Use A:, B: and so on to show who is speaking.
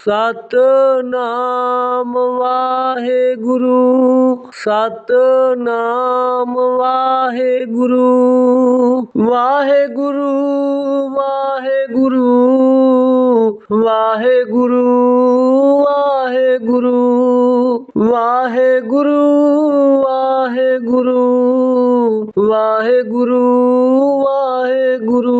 A: Satnam Waheguru Satnam Waheguru Waheguru Waheguru Waheguru Waheguru Waheguru Waheguru Waheguru Waheguru